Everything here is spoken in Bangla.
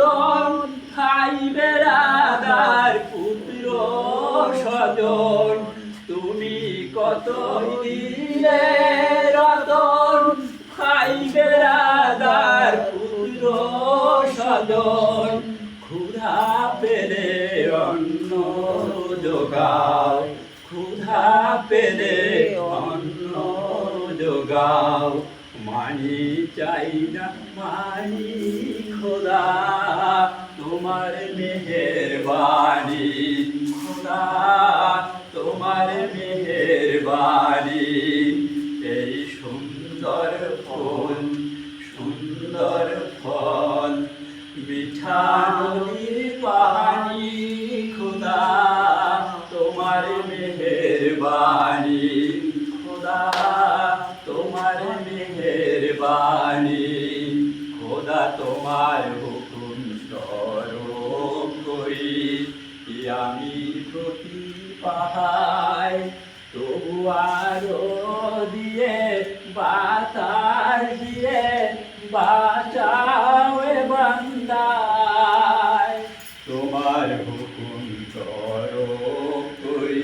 রতন ভাই বেড়াদার পুত্র স্বজন। তুমি কত দিলে রতন ভাই বেড়াদার পুত্র স্বজন। ক্ষুধা পেলে অন্ন যোগাও ক্ষুধা পেলে অন্ন যোগাও মানি চাই না, মানি খোদা। তোমার মেহের বাণী খোদা, তোমার মেহের বাণী এই সুন্দর ফুল, সুন্দর ফল, মিঠা নদীর পানি। খোদা, তোমার মেহের বাণী খোদা, তোমার মেহের বাণী খোদা, তোমার আমি প্রতি পাহাই তবু আরও দিয়ে বাতার দিয়ে বাঁচাও বান্দায়। তোমার হুকুম তো